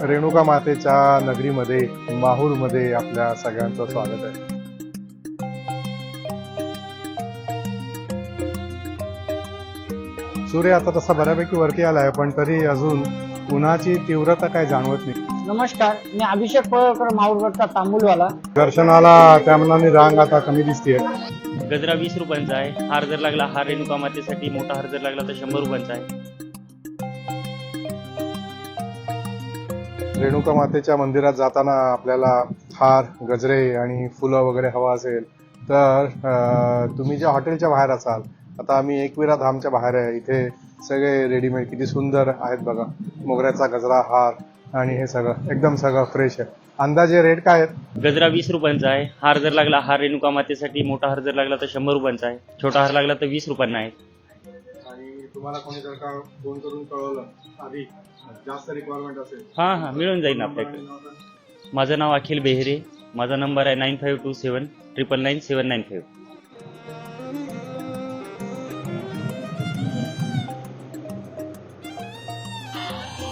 रेणुका मातेच्या नगरीमध्ये माहूरमध्ये आपल्या सगळ्यांचं स्वागत आहे. सूर्य आता तसा बऱ्यापैकी वरती आलाय पण तरी अजून उन्हाची तीव्रता काय जाणवत नाही. नमस्कार मी अभिषेक पळकर माहूरगडचा तांबूलवाला. दर्शनाला त्या मनाने रांग आता कमी दिसतीये. गजरा वीस रुपयांचा आहे हार जर लागला हार रेणुका मातेसाठी मोठा हार जर लागला तर शंभर रुपयांचा आहे. रेणुका मातेच्या मंदिरात जाताना आपल्याला हार गजरे आणि फुलं वगैरे हवा असेल तर तुम्ही ज्या हॉटेलच्या बाहेर असाल आता आम्ही एकविरा धामच्या बाहेर आहे इथे सगळे रेडीमेड किती सुंदर आहेत बघा. मोगऱ्याचा गजरा हार आणि हे सगळं एकदम सगळं फ्रेश आहे. अंदाजे रेट काय आहेत? गजरा वीस रुपयांचा आहे. हार जर लागला हार रेणुका मातेसाठी मोठा हार जर लागला तर शंभर रुपयांचा आहे. छोटा हार लागला तर वीस रुपयांना आहे. तुम्हाला कोणी जर का फोन करून कळवलं आधी जास्त रिक्वायरमेंट असेल. हां हां मिळून जाईल आपल्याकडे. माझं नाव अखिल बेहरे माझा नंबर आहे nine five two seven triple nine seven nine five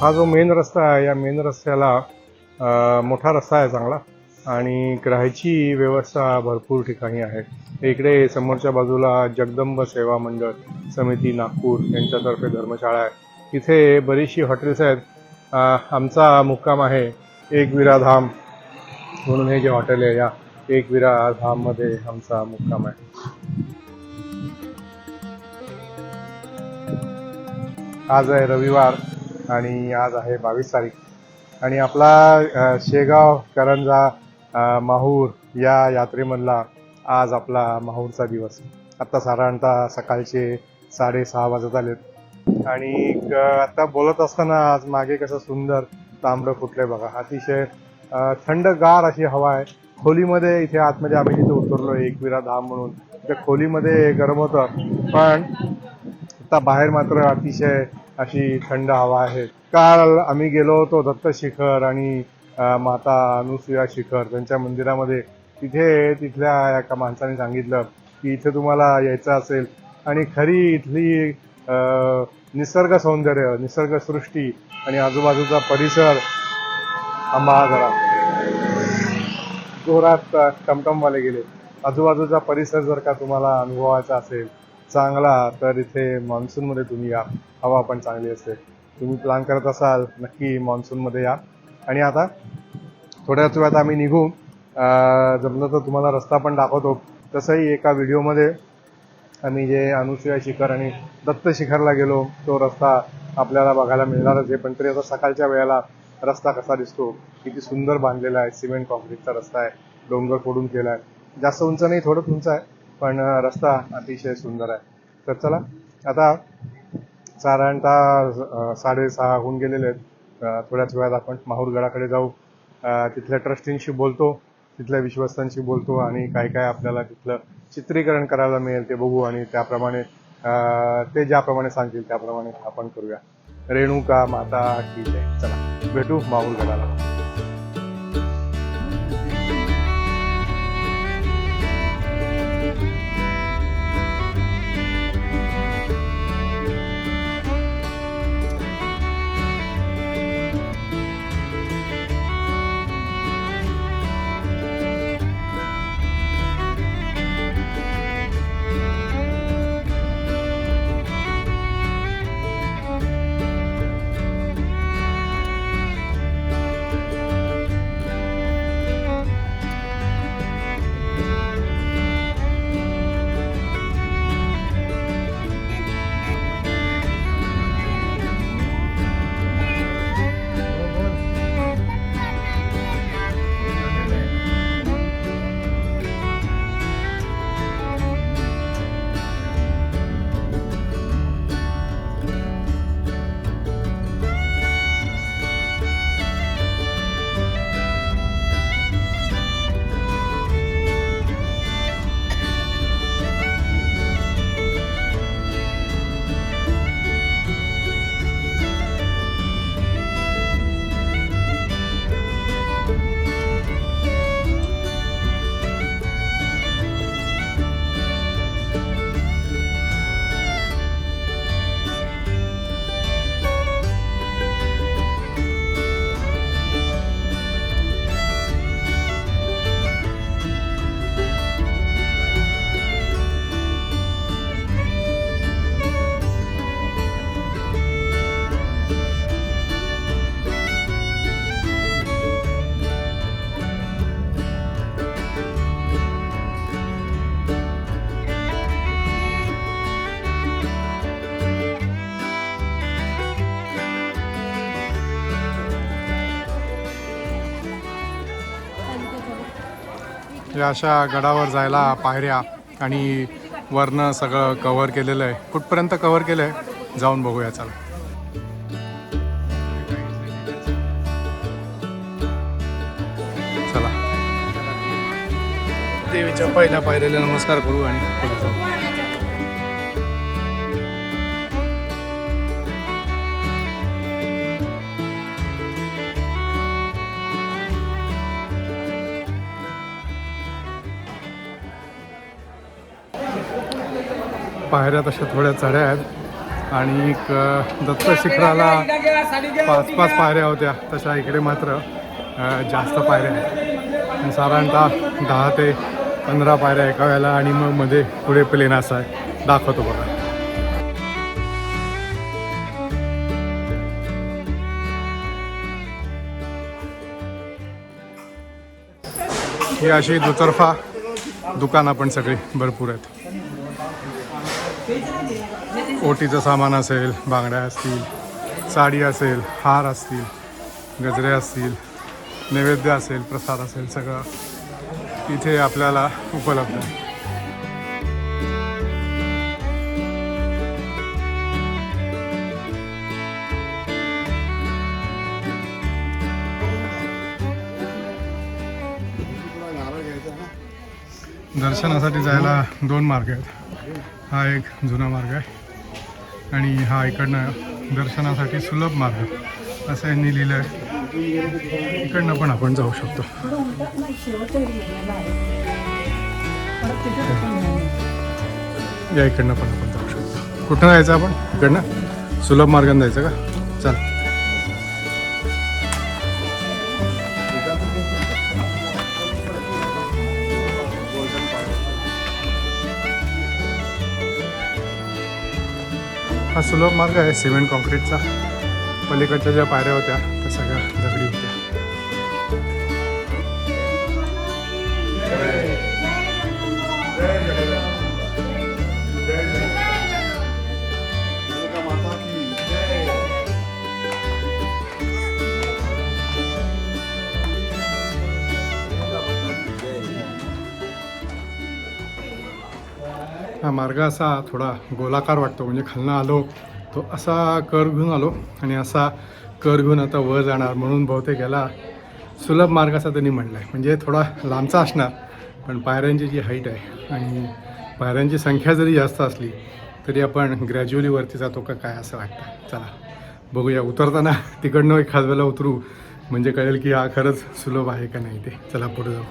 हा जो मेन रस्ता आहे या मेन रस्त्याला मोठा रस्ता आहे चांगला. आणि राहायची व्यवस्था भरपूर ठिकाणी आहे. इकडे समोरच्या बाजूला जगदंब सेवा मंडळ समिती नागपूर यांच्यातर्फे धर्मशाळा आहे. इथे बरीचशी हॉटेल्स आहेत. आमचा मुक्काम आहे एक विराधाम म्हणून हे जे हॉटेल आहे या एक विरा धाममध्ये आमचा मुक्काम आहे. आज आहे रविवार आणि आज आहे बावीस तारीख. आणि आपला शेगाव करंजा माहूर या यात्रेमधला आज आपला माहूरचा दिवस. आत्ता साधारणतः सकाळचे साडेसहा वाजत आलेत. आणि आत्ता बोलत असताना आज मागे कसं सुंदर तांबडं फुटलंय बघा. अतिशय थंडगार अशी हवा आहे. खोलीमध्ये इथे आतमध्ये आम्ही जिथे उतरलो एकविरा धाम म्हणून. त्या खोलीमध्ये गरम होतं. पण आता बाहेर मात्र अतिशय अशी थंड हवा आहे. काल आम्ही गेलो होतो दत्त शिखर आणि माता अनुसुया शिखर. त्यांच्या मंदिरामध्ये तिथे तिथल्या एका माणसाने सांगितलं की इथे तुम्हाला यायचं असेल. आणि खरी इथली निसर्ग सौंदर्य निसर्ग सृष्टी आणि आजूबाजूचा परिसर आंबा जरा जोरात टमटमवाले गेले. आजूबाजूचा परिसर जर का तुम्हाला अनुभवायचा असेल चांगला तर इथे मान्सूनमध्ये तुम्ही या. हवा पण चांगली असते. तुम्ही प्लॅन करत असाल नक्की मान्सूनमध्ये या. आणि आता थोड्याच वेळात आम्ही निघू. जमलं तर तुम्हाला रस्ता पण दाखवतो. तसंही एका व्हिडिओमध्ये आम्ही जे अनुसुया शिखर आणि दत्त शिखरला गेलो तो रस्ता आपल्याला बघायला मिळणारच आहे. पण तरी आता सकाळच्या वेळेला रस्ता कसा दिसतो? किती सुंदर बांधलेला आहे. सिमेंट कॉन्क्रीटचा रस्ता आहे. डोंगर फोडून केला आहे. जास्त उंच नाही थोडंच उंच आहे. पण रस्ता अतिशय सुंदर आहे. तर चला आता साधारणतः साडेसहा होऊन गेलेले आहेत. थोड्याच वेळात आपण माहूरगडाकडे जाऊ. तिथल्या ट्रस्टींशी बोलतो. तिथल्या विश्वस्तांशी बोलतो आणि काय काय आपल्याला तिथलं चित्रीकरण करायला मिळेल ते बघू आणि त्याप्रमाणे ते ज्याप्रमाणे सांगतील त्याप्रमाणे आपण करूया. रेणुका माता की जय. चला भेटू माहूरगडाला या अशा गडावर जायला पायऱ्या आणि वरनं सगळं कव्हर केलेलं आहे. कुठपर्यंत कव्हर केलं आहे जाऊन बघूया चला. चला. देवीच्या पहिल्या पायऱ्याला नमस्कार करू आणि पायऱ्या तशा थोड्या चढ्या आहेत. आणि एक दत्त शिखराला पाच पाच पायऱ्या होत्या. तशा इकडे मात्र जास्त पायऱ्या आहेत. साधारणतः दहा ते पंधरा पायऱ्या एका वेळेला आणि मग मध्ये पुढे प्लेन असा आहे. दाखवतो बघा. ही अशी दुतर्फा दुकानं आपण सगळी भरपूर आहेत. ओटीचं सामान असेल बांगड्या असतील साडी असेल हार असतील गजरे असतील नैवेद्य असेल प्रसाद असेल सगळं इथे आपल्याला उपलब्ध आहे. दर्शनासाठी जायला दोन मार्ग आहेत. हा एक जुना मार्ग आहे. आणि हा इकडनं दर्शनासाठी सुलभ मार्ग असं यांनी लिहिलं आहे इकडनं पण आपण जाऊ शकतो. या इकडनं पण आपण जाऊ शकतो. कुठं जायचं आपण? इकडनं? सुलभ मार्गाने जायचं का? चल. हा सुलभ मार्ग आहे सिमेंट कॉन्क्रीटचा. पलीकडच्या ज्या पायऱ्या होत्या त्या सगळ्या दगडी. मार्ग असा थोडा गोलाकार वाटतो म्हणजे खालनं आलो तो असा कर घेऊन आलो आणि असा कर घेऊन आता वर जाणार म्हणून बहुतेक याला सुलभ मार्ग असा त्यांनी म्हणला आहे म्हणजे थोडा लांबचा असणार पण पायऱ्यांची जी हाईट आहे आणि पायऱ्यांची संख्या जरी जास्त असली तरी आपण ग्रॅज्युअली वरती जातो का काय असं वाटतं? चला बघूया. उतरताना तिकडनं एक वेळेला उतरू म्हणजे कळेल की हा खरंच सुलभ आहे का नाही ते. चला पुढे जाऊ.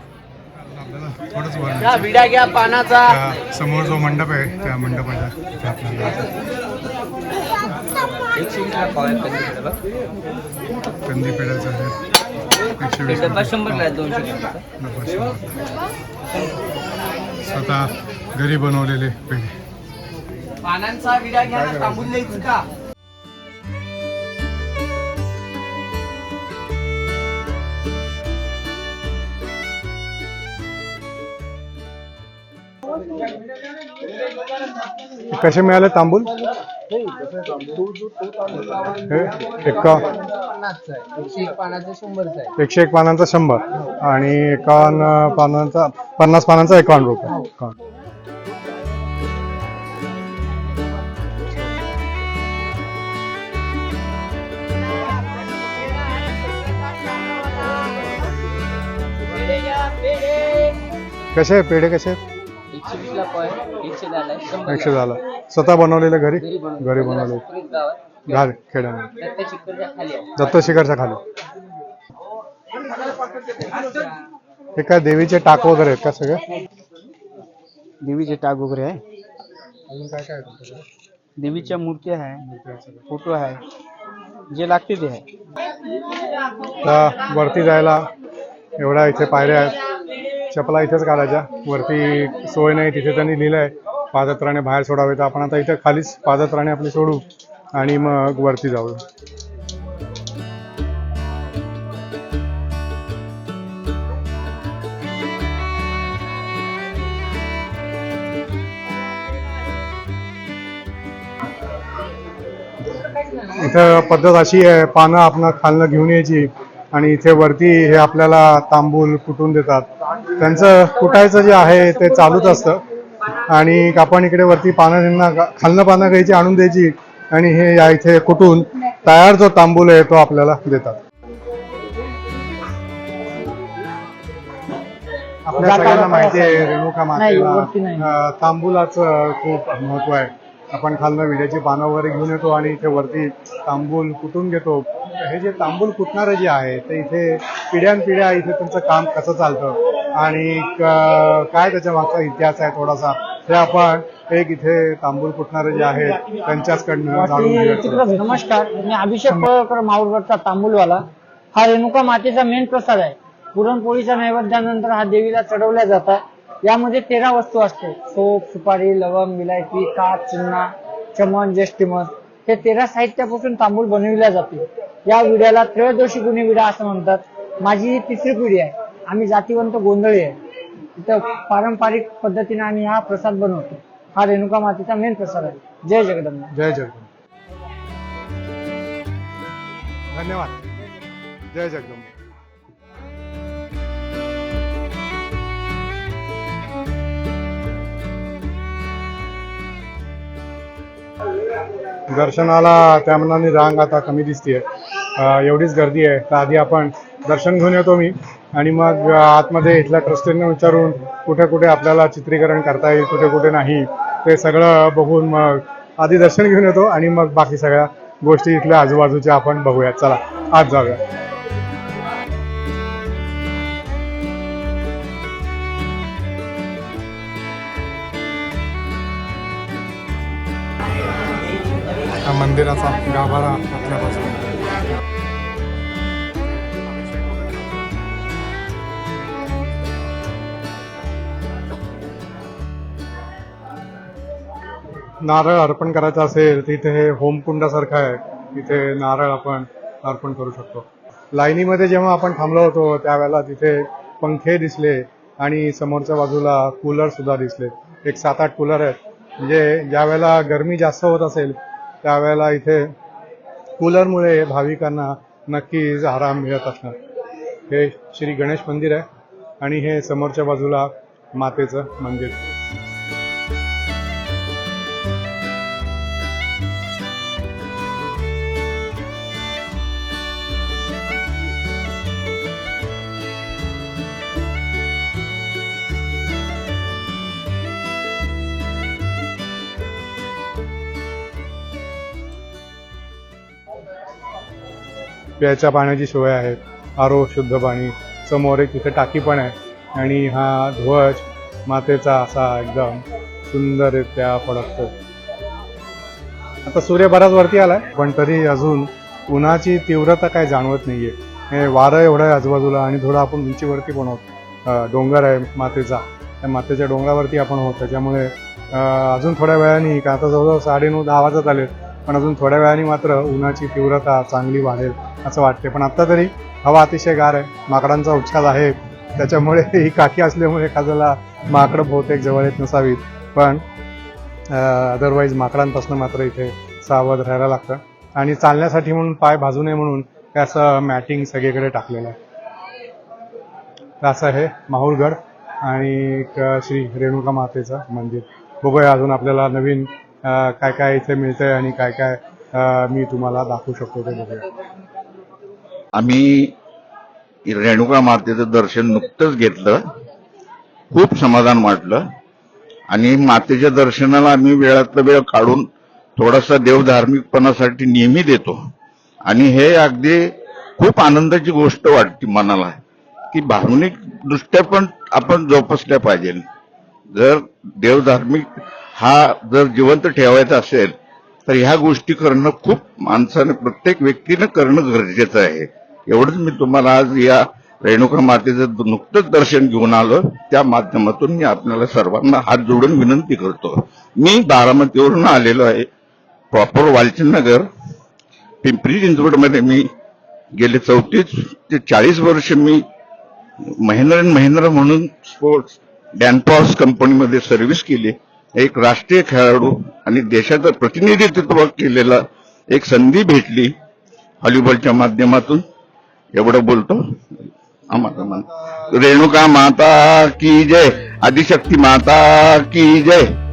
आपल्याला थोडंच वर न्यायचं. विडा घ्या पानाचा. त्या समोर जो मंडप आहे त्या मंडपाच्या इथे आपल्याला कंदी पेढ्याचं आहे. एकशे वीस डब्बा रुपये. शंभरला आहे, दोनशे डब्बा शंभर. स्वतः घरी बनवलेले पेढे. पानांचा विडा घ्या ना तांबूल द्यायचं का? कसे मिळाले तांबूल? एका एकशे एक पानांचा शंभर. आणि एकावन्न पानांचा पन्नास पानांचा एकावन्न रुपये. कसे आहे पेढे कसे आहेत? एकशे झालं स्वतः बनवलेले घरी? घरी घरी बनवले गावात घाल खेड्यामध्ये दत्त चिकनच्या खाली आहे. दत्त शिखरच्या खाली. हे काय देवीचे टाक वगैरे आहेत का सगळे? देवीचे टाक वगैरे आहे. अजून काय काय? देवीच्या मूर्त्या आहे फोटो आहे जे लागते ते आहे. आता वरती जायला एवढ्या इथे पायऱ्या आहेत. चपला इथेच घालायच्या. वरती सोय नाही तिथे त्यांनी लिहिलं आहे पादत्राणे बाहेर सोडावे तर आपण आता इथे खालीच पादत्राणे आपली सोडू आणि मग वरती जाऊ. इथं पद्धत अशी आहे पानं आपण खालनं घेऊन यायची. आणि इथे वरती हे आपल्याला तांबूल कुटून देतात. त्यांचं कुटायचं जे आहे ते चालूच असतं. आणि आपण इकडे वरती पानं त्यांना खालनं पानं घ्यायची आणून द्यायची आणि हे या इथे कुटून तयार जो तांबूल आहे तो आपल्याला देतात. आपल्या सगळ्यांना माहिती आहे रेणुका मातेला तांबूलाचं खूप महत्त्व आहे. आपण खालनं विड्याची पानं वगैरे घेऊन येतो आणि इथे वरती तांबूल कुटून घेतो. हे जे तांबूल कुटणारे जे आहे ते इथे पिढ्यानपिढ्या इथे त्यांचं काम कसं चालतं? आणि काय त्याच्या मागचा इतिहास आहे थोडासा? हे आपण एक इथे तांबूल कुटणारे जे आहेत त्यांच्याचकडनं जाणून नमस्कार. मी अभिषेक पळकर माऊरगडचा तांबूलवाला. हा रेणुका मातेचा मेन प्रसाद आहे. पुरणपोळीच्या नैवेद्यानंतर हा देवीला चढवल्या जातात. यामध्ये तेरा वस्तू असते सोप सुपारी लवंग विलायची काच चुन्ना चमन जेष्टिमस हे तेरा साहित्यापासून तांबूल बनविल्या जाते या विड्याला त्रयोदशी गुन्हे विडा असं म्हणतात. माझी ही तिसरी पिढी आहे. आम्ही जातीवंत गोंधळी आहे. इथं पारंपरिक पद्धतीने आम्ही हा प्रसाद बनवतो. हा रेणुका मातेचा मेन प्रसाद आहे. जय जगदंबा. जय जगदंब. धन्यवाद. जय जगदंब. दर्शनाला त्या मनाने रांग आता कमी दिसते एवढीच गर्दी आहे. तर आधी आपण दर्शन घेऊन येतो मी. आणि मग आतमध्ये इथल्या ट्रस्टींना विचारून कुठे कुठे आपल्याला चित्रीकरण करता येईल कुठे कुठे नाही ते सगळं बघून मग आधी दर्शन घेऊन येतो. आणि मग बाकी सगळ्या गोष्टी इथल्या आजूबाजूच्या आपण बघूयात. चला आज जाऊया. मंदिराचा गाभारा आपल्यापासून नारळ अर्पण करायचा असेल तर इथे हे होमकुंडासारखं आहे. तिथे नारळ आपण अर्पण करू शकतो. लाईनीमध्ये जेव्हा आपण थांबलो होतो त्यावेळेला तिथे पंखे दिसले आणि समोरच्या बाजूला कूलर सुद्धा दिसले. एक सात आठ कूलर आहेत. म्हणजे ज्या वेळेला गरमी जास्त होत असेल त्यावेळेला इथे कूलरमुळे भाविकांना नक्कीच आराम मिळत असणार. हे श्री गणेश मंदिर आहे आणि हे समोरच्या बाजूला मातेचं मंदिर. प्यायच्या पाण्याची सोय आहे. आरो शुद्ध पाणी. समोर एक तिथे टाकी पण आहे. आणि हा ध्वज मातेचा असा एकदम सुंदररित्या फडकतो. आता सूर्य बराच वरती आलाय पण तरी अजून उन्हाची तीव्रता काय जाणवत नाहीये. हे वारं एवढं आहे आजूबाजूला आणि थोडं आपण उंचीवरती पण आहोत. डोंगर आहे मातेचा. त्या मातेच्या डोंगरावरती आपण आहोत. त्याच्यामुळे अजून थोड्या वेळाने का आता जवळजवळ साडे नऊ दहा वाजत आले पण अजून थोड्या वेळाने मात्र उन्हाची तीव्रता चांगली वाढेल. असं वाटते पण आता तरी हवा अतिशय गार आहे. माकडांचा उच्छाद आहे. त्याच्यामुळे ही काठी असल्यामुळे एखाद्याला माकडं बहुतेक जवळ येत नसावीत. पण अदरवाईज माकडांपासून मात्र इथे सावध राहायला लागतं. आणि चालण्यासाठी म्हणून पाय भाजू नये म्हणून त्याचं असं मॅटिंग सगळीकडे टाकलेलं आहे. असं आहे माहूरगड आणि एक श्री रेणुका मातेचं मंदिर. बघूया अजून आपल्याला नवीन काय काय इथे मिळतंय आणि काय काय मी तुम्हाला दाखवू शकतो ते बघूया. आम्ही रेणुका मातेचं दर्शन नुकतंच घेतलं. खूप समाधान वाटलं. आणि मातेच्या दर्शनाला आम्ही वेळातला वेळ काढून थोडासा देवधार्मिकपणासाठी नेहमी देतो. आणि हे अगदी खूप आनंदाची गोष्ट वाटते मनाला की भावनिक दृष्ट्या पण आपण जोपासल्या पाहिजे. जर देवधार्मिक हा जर जिवंत ठेवायचा असेल तर ह्या गोष्टी करणं खूप माणसानं प्रत्येक व्यक्तीनं करणं गरजेचं आहे. एवढंच मी तुम्हाला आज या रेणुका मातेचं नुकतंच दर्शन घेऊन आलो. त्या माध्यमातून मी आपल्याला सर्वांना हात जोडून विनंती करतो. मी बारामतीवरून आलेलो आहे. प्रॉपर वालचंदनगर पिंपरी चिंचवडमध्ये मी गेले चौतीस ते चाळीस वर्ष मी महिंद्रा अँड महेंद्र म्हणून स्पोर्ट्स डॅनपॉस कंपनीमध्ये सर्व्हिस केली. एक राष्ट्रीय खेळाडू आणि देशाचं प्रतिनिधित्व केलेला एक संधी भेटली. व्हॉलीबॉलच्या माध्यमातून. एवढं बोलतो? रेणुका माता की जय आदिशक्ती माता की जय.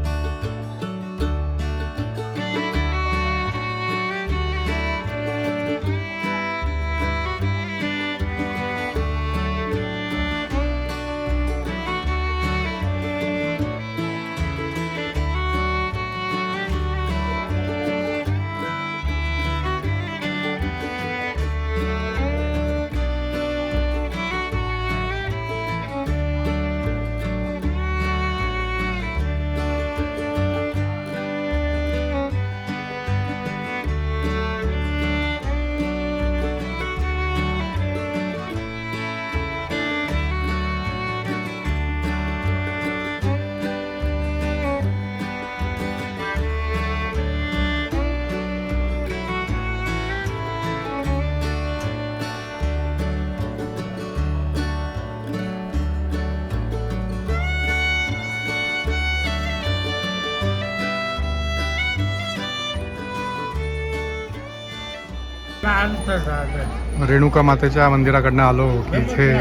रेणुका मातेच्या मंदिराकडनं आलो की इथे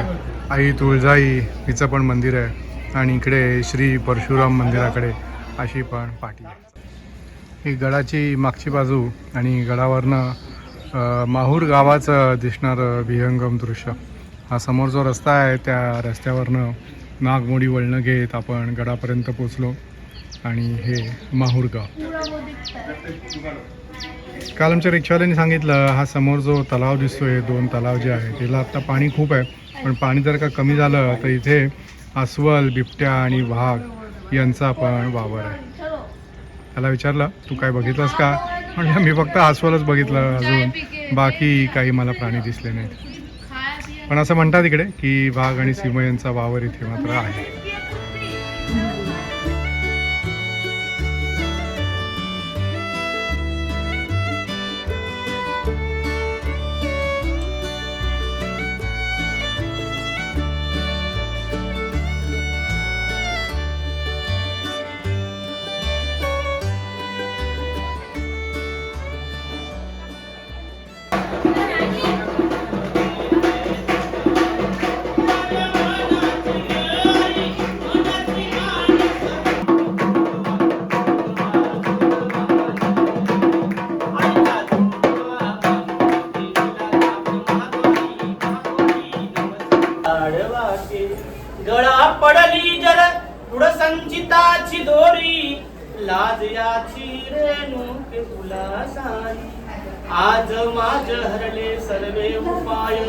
आई तुळजाई हिचं पण मंदिर आहे. आणि इकडे श्री परशुराम मंदिराकडे अशी पण पाठी आहे. ही गडाची मागची बाजू आणि गडावरनं अ, माहूर गावाचं दिसणारं विहंगम दृश्य. हा समोर जो रस्ता आहे त्या रस्त्यावरनं नागमोडी वळणं घेत आपण गडापर्यंत पोचलो. आणि हे माहूर गाव. काल आमच्या रिक्षावाल्याने सांगितलं हा समोर जो तलाव दिसतोय दोन तलाव जे आहे त्याला आत्ता पाणी खूप आहे. पण पाणी जर का कमी झालं तर इथे अस्वल बिबट्या आणि वाघ यांचा पण वावर आहे. त्याला विचारलं तू काय बघितलंस का? म्हणजे मी फक्त अस्वलच बघितलं अजून. बाकी काही मला प्राणी दिसले नाहीत. पण असं म्हणतात इकडे की वाघ आणि सिंह यांचा वावर इथे मात्र आहे. दोरी लाज याची रेणूक तुला सारी आज माझ हरले सर्वे उपाय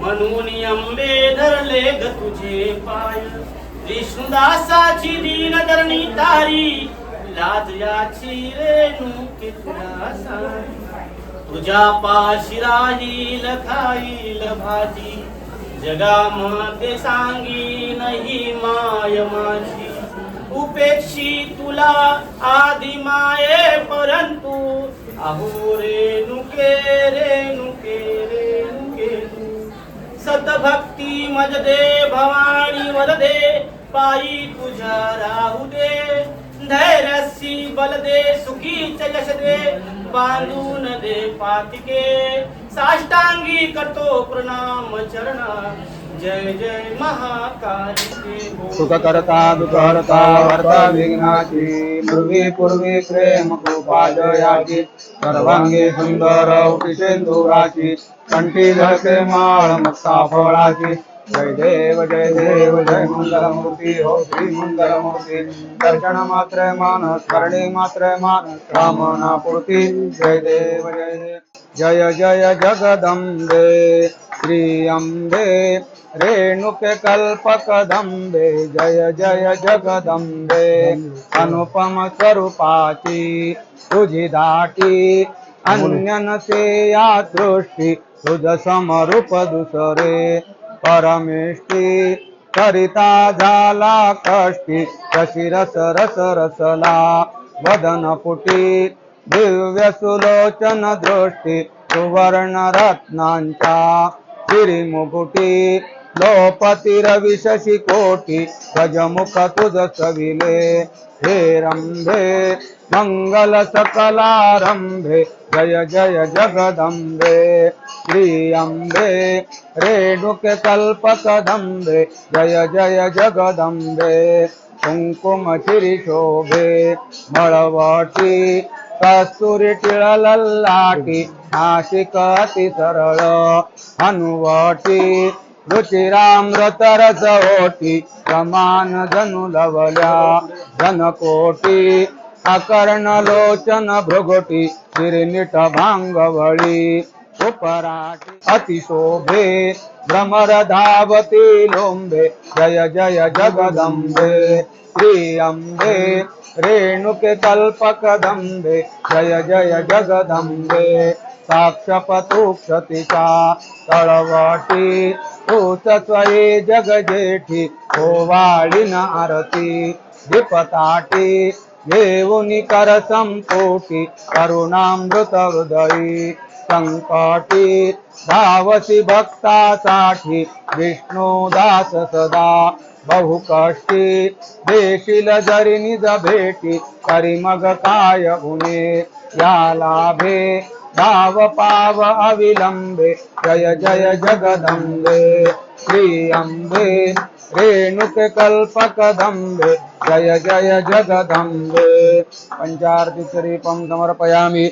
म्हणून अंबे धरले ग तुझे पाय. विष्णुदासाची दीन धरणी तारी लाज याची रेणूक तुला सारी तुझ्या पाशी राहील खाईल भाजी जगामध्ये सांगी नाही माय माझी. उपेक्षी तुला आधी माये परंतु अहो रेणुके रेणुके रेणुके सतभक्ती मजदे भवानी वरदे पायी तुझ्या राहू दे. धैर्यसी बल दे सुखीच यश दे बांधून दे पातिके. साष्टांगी करतो प्रणाम चरणा. जय जय सुखकर्ता दुःखहर्ता वर्ता विघ्नाची पूर्वी पूर्वी प्रेम कृपाजयाची सर्वांगी सुंदर उपिशेंदुराची कंठी झळके माळ मुक्ता फळाची. जय देव जय देव जय मंगलमूर्ती हो श्री मंगलमूर्ती. दर्शन मात्र मानस स्मरणी मात्र मानस कामना पूर्ती जय देव जय देव. जय जय जगदम्बे श्री अंबे रेणुके कल्पकदम्बे जय जय जगदम्बे अनुपम स्वरूपाची तुझी दाटी अन्यनसे या दृष्टी तुझ समरूप दुसरे परमेष्टी करिता झाला कष्टी कशी रस रस रसला वदन पुटी दिव्य सुलोचन दृष्टी सुवर्ण रत्नांच्या मुकुटी लोपती रवी शशी कोटी गजमुख तुझ सविले हे रंभे मंगल सकलारंभे जय जय जगदम्बे श्री अम्बे रेणुके कल्पकदम्बे जय जय जगदम्बे कुंकुम शोभे मळवटी कस्तुरी टिळलल्लाटी नाशिक अति सरळ हनुवटी रुचिरामृत रस समान धनु लवल्या धनकोटी अकर्ण लोचन भृगोटी श्रीनिट भांगवळी उपराटी अतिशोभे भ्रमर धावती लोंबे जय जय जगदंबे श्री अंबे रेणुके कल्पकदम्बे जय जय जगदम्बे साक्षपतुक्षतिका तळवटी तूच स्वये जगजेठी ओवाळीन आरती दीपताटी घेऊनी कर संपोटी करुणामृत हृदयी संकटी धावसी भक्तासाठी विष्णुदास सदा। बहुकष्टी देशील जरी निज भेटी तरी मग काय गुणे? या लाभे धाव पाव अविलंबे जय जय जगदंबे। श्री अंबे कल्पक कल्पकदंबे जय जय जगदंबे। पंचार्ति चरीपं समर्पयामि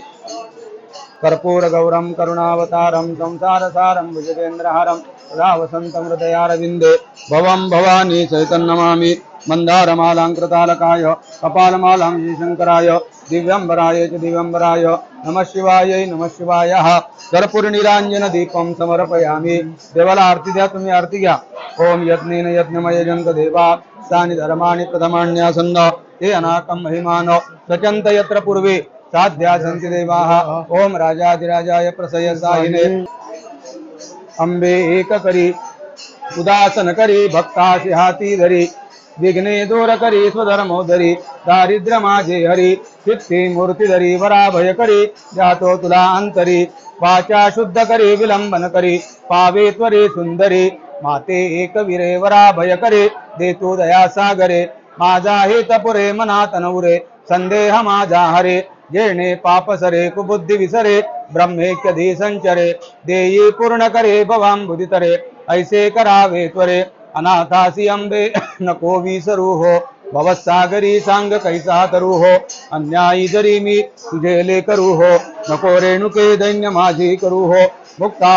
कर्पूरगौरं करुणावतारं संसारसारं भुजगेन्द्रहारं तदा भुजगेंद्रहारम हृदयारविन्दे भवं भवानी चैतन्नमामि मन्दारमालाङ्कृतालकाय कपालमालां श्रीशङ्कराय दिव्यम्बराय च दिव्यम्बराय नमः शिवायै नमः शिवायः। कर्पूरनिराञ्जनदीपं समर्पयामि। देवाला आरती द्या तुम्ही आरती घ्या। ओम यज्ञेन यज्ञमय जंत देवा तानि धर्माणि प्रथमान्यासन्न ते अनाकं महिमान। सचन्त यत्र पूर्वे। साध्या सन्ति देवाः ॐ राजाधिराजाय प्रसयसायिने। अंबे एक करी उदासन करी धरी विघ्ने दूरकरी करी दारिद्र्यमाजे दारिद्र्य माझे हरी चित्ती मूर्ती धरी करी जातो तुला अंतरी वाचा शुद्ध करी विलंबन करी पावे त्वरे सुंदरी माते एकवीरे विरे करे देतो दया सागरे माझा हे तपुरे मनात संदेह माझा हरे। जेणे पाप सरे कुबुद्धी विसरे ब्रह्मेक्यधी संचरे देयी पूर्ण करे भवांबुदितरे ऐसे करावे त्वरे। अनाथासी अंबे नको विसरू हो भवसागरी सांग कैसा तरू हो अन्यायी जरी मी तुझे लेकरू हो नको रेणुके दैन्य माझी करू हो मुक्ता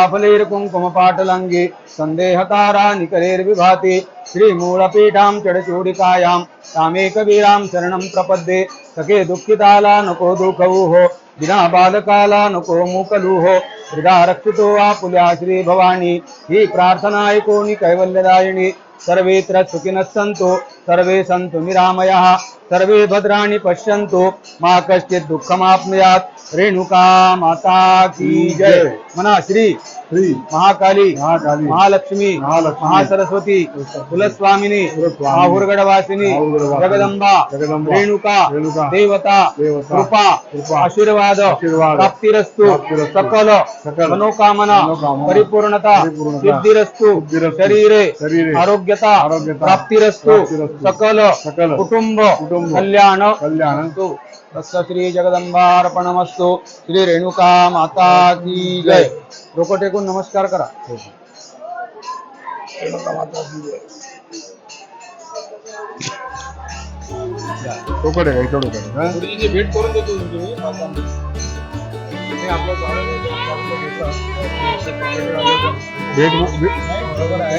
कुङ्कुमपाटलङ्गे सन्देहकारा पाटलंगी श्रीमूलपीठां चडचूडिकायां निकरेर शरणं प्रपद्ये सखे दुःखिताला नको दुःखऊ विना बालकाला नको को हो हृदा रक्षितो वा पुल्या श्रीभवानी हि प्रार्थनायकोनि कैवल्यदायिनी सर्वेत्र सुखिनः सन्तु। सर्वे सन्तु निरामयाः सर्वे भद्राणि पश्यन्तु मा कश्चित् दुःखमाप्नुयात्। रेणुका माता की जय। मना श्री श्री महाकाली महाकाली, महालक्ष्मी महासरस्वती कुलस्वामिनी माहुरगडवासिनी जगदंबा रेणुका देवता कृपा आशीर्वाद प्राप्तिरस्तु सकल मनोकामना परिपूर्णता सिद्धिरस्तु शरीरे आरोग्यता प्राप्तिरस्तु, सकल सकल, कुटुंब कुटुंब, कल्याण. कल्याण. तस्य श्री जगदंबार्पणमस्तु. श्री रेणुका माता की जय. डोकं टेकून नमस्कार करा? भेट करून देतो तुम्ही भेट भेट- बरोबर आहे.